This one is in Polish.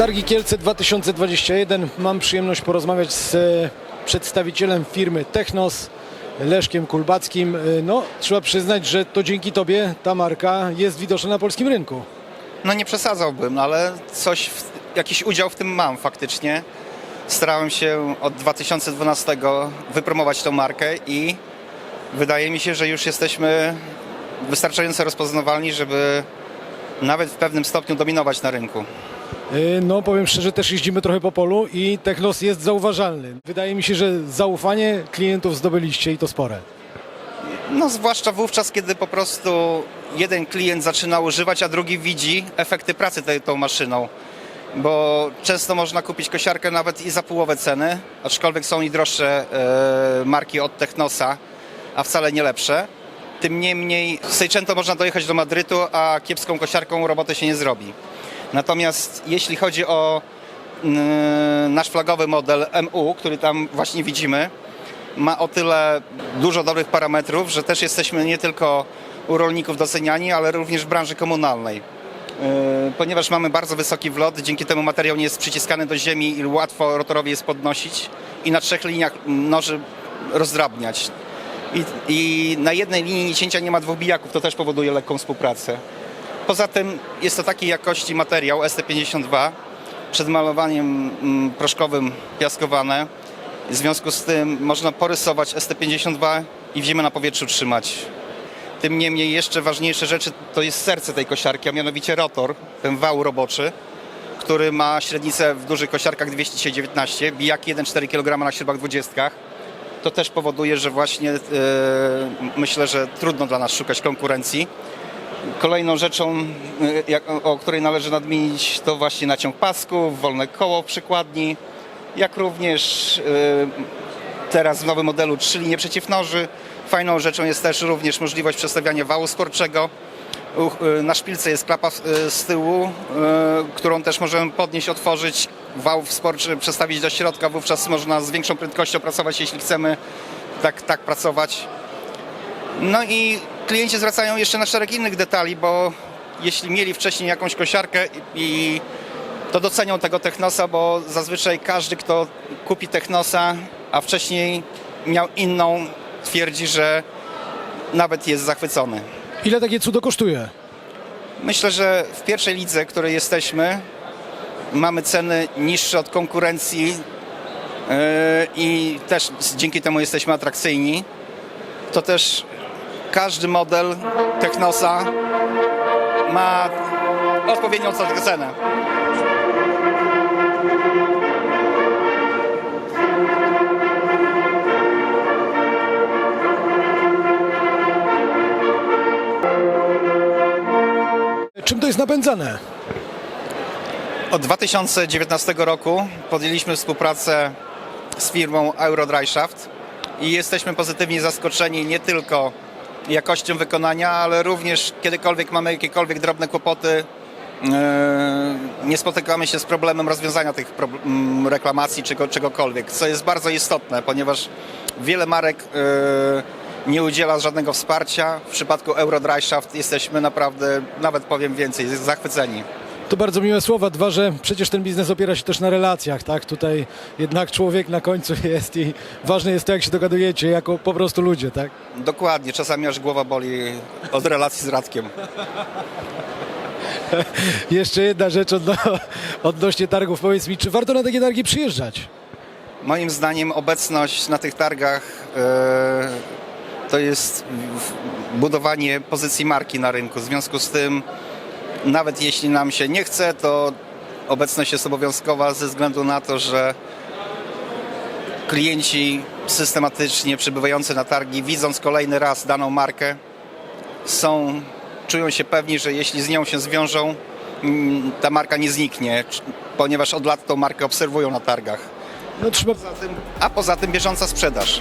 Targi Kielce 2021. Mam przyjemność porozmawiać z e, przedstawicielem firmy Technos, Leszkiem Kulbackim. E, No, trzeba przyznać, że to dzięki Tobie ta marka jest widoczna na polskim rynku. No nie przesadzałbym, no ale coś, jakiś udział w tym mam faktycznie. Starałem się od 2012 wypromować tą markę i wydaje mi się, że już jesteśmy wystarczająco rozpoznawalni, żeby nawet w pewnym stopniu dominować na rynku. E, No, powiem szczerze, też jeździmy trochę po polu i Technos jest zauważalny. Wydaje mi się, że zaufanie klientów zdobyliście i to spore. No zwłaszcza wówczas, kiedy po prostu jeden klient zaczyna używać, a drugi widzi efekty pracy tej, tą maszyną. Bo często można kupić kosiarkę nawet i za połowę ceny, aczkolwiek są i droższe e, marki od Technosa, a wcale nie lepsze. Tym niemniej z Seicento można dojechać do Madrytu, a kiepską kosiarką roboty się nie zrobi. Natomiast jeśli chodzi o mm, nasz flagowy model MU, który tam właśnie widzimy, ma o tyle dużo dobrych parametrów, że też jesteśmy nie tylko u rolników doceniani, ale również w branży komunalnej. Yy, Ponieważ mamy bardzo wysoki wlot, dzięki temu materiał nie jest przyciskany do ziemi i łatwo rotorowi jest podnosić i na trzech liniach noży rozdrabniać. I, I na jednej linii cięcia nie ma dwóch bijaków, to też powoduje lekką współpracę. Poza tym jest to takiej jakości materiał ST52, przed malowaniem mm, proszkowym piaskowane. W związku z tym można porysować ST52 i w ziemię na powietrzu trzymać. Tym niemniej jeszcze ważniejsze rzeczy to jest serce tej kosiarki, a mianowicie rotor, ten wał roboczy, który ma średnicę w dużych kosiarkach 219, bijaki 1,4 kg na śrubach 20. To też powoduje, że właśnie e, myślę, że trudno dla nas szukać konkurencji. Kolejną rzeczą, y, o której należy nadmienić, to właśnie naciąg pasków, wolne koło w przykładni, jak również y, teraz w nowym modelu trzy linie przeciwnoży. Fajną rzeczą jest też również możliwość przestawiania wału sporczego. Y, Na szpilce jest klapa z tyłu, którą też możemy podnieść, otworzyć, wał sporczy przestawić do środka, wówczas można z większą prędkością pracować, jeśli chcemy tak, tak pracować. No i klienci zwracają jeszcze na szereg innych detali, bo jeśli mieli wcześniej jakąś kosiarkę i, to docenią tego Technosa, bo zazwyczaj każdy, kto kupi Technosa, a wcześniej miał inną, twierdzi, że nawet jest zachwycony. Ile takie cudo kosztuje? Myślę, że w pierwszej lidze, w której jesteśmy, mamy ceny niższe od konkurencji yy, i też dzięki temu jesteśmy atrakcyjni. To też każdy model Technosa ma odpowiednią cenę. Czym to jest napędzane? Od 2019 roku podjęliśmy współpracę z firmą Eurodryshaft i jesteśmy pozytywnie zaskoczeni nie tylko jakością wykonania, ale również kiedykolwiek mamy jakiekolwiek drobne kłopoty, yy, nie spotykamy się z problemem rozwiązania tych reklamacji czy go- czegokolwiek, co jest bardzo istotne, ponieważ wiele marek yy, nie udziela żadnego wsparcia. W przypadku Eurodryshaft jesteśmy naprawdę, nawet powiem więcej, zachwyceni. To bardzo miłe słowa. Dwa, że przecież ten biznes opiera się też na relacjach, tak? Tutaj jednak człowiek na końcu jest i ważne jest to, jak się dogadujecie, jako po prostu ludzie, tak? Dokładnie, czasami aż głowa boli od relacji z Radkiem. Jeszcze jedna rzecz odno, odnośnie targów. Powiedz mi, czy warto na takie targi przyjeżdżać? Moim zdaniem obecność na tych targach e, to jest budowanie pozycji marki na rynku. W związku z tym, nawet jeśli nam się nie chce, to obecność jest obowiązkowa ze względu na to, że klienci systematycznie przybywający na targi, widząc kolejny raz daną markę, są, czują się pewni, że jeśli z nią się zwiążą, mm, ta marka nie zniknie, ponieważ od lat tą markę obserwują na targach. No trzeba... A poza tym bieżąca sprzedaż.